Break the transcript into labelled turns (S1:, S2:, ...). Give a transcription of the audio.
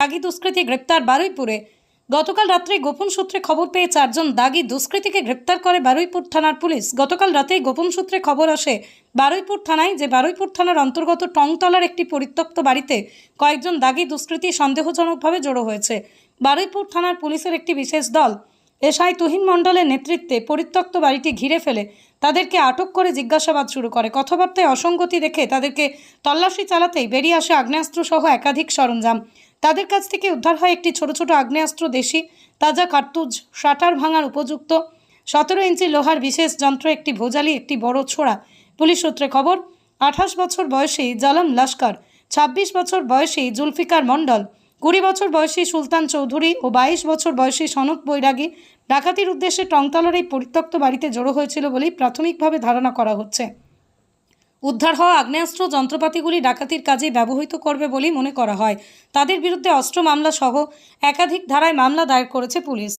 S1: দাগি দুষ্কৃতী গ্রেপ্তার বারুইপুরে। গতকাল রাত্রে গোপন সূত্রে খবর পেয়ে চারজন দাগি দুষ্কৃতীকে গ্রেপ্তার করে বারুইপুর থানার পুলিশ। গতকাল রাতেই গোপন সূত্রে খবর আসে, বারুইপুর থানায় যে বারুইপুর থানার অন্তর্গত টংতলার একটি পরিত্যক্ত বাড়িতে কয়েকজন দাগি দুষ্কৃতী সন্দেহজনকভাবে জড়ো হয়েছে। বারুইপুর থানার পুলিশের একটি বিশেষ দল, এসআই তুহিন মণ্ডলের নেতৃত্বে পরিত্যক্ত বাড়িটি ঘিরে ফেলে, তাদেরকে আটক করে জিজ্ঞাসাবাদ শুরু করে। কথাবার্তায় অসঙ্গতি দেখে তাদেরকে তল্লাশি চালাতেই বেরিয়ে আসে আগ্নেয়াস্ত্র সহ একাধিক সরঞ্জাম। তাদের কাছ থেকে উদ্ধার হয় একটি ছোট ছোট আগ্নেয়াস্ত্র দেশি, তাজা কার্তুজ, শাটার ভাঙার উপযুক্ত। সতেরো ইঞ্চি লোহার বিশেষ যন্ত্র, একটি ভোজালি, একটি বড় ছোড়া। পুলিশ সূত্রে খবর, আঠাশ বছর বয়সী জালাম লস্কর ছাব্বিশ বছর বয়সী জুলফিকার মণ্ডল, কুড়ি বছর বয়সী সুলতান চৌধুরী ও বাইশ বছর বয়সী সনক বৈরাগী ডাকাতির উদ্দেশ্যে টংতলার এই পরিত্যক্ত বাড়িতে জড়ো হয়েছিল বলেই প্রাথমিকভাবে ধারণা করা হচ্ছে। উদ্ধার হওয়া আগ্নেয়াস্ত্র যন্ত্রপাতিগুলি ডাকাতির কাজে ব্যবহৃত করবে বলেই মনে করা হয়। তাদের বিরুদ্ধে অস্ত্র মামলা সহ একাধিক ধারায় মামলা দায়ের করেছে পুলিশ।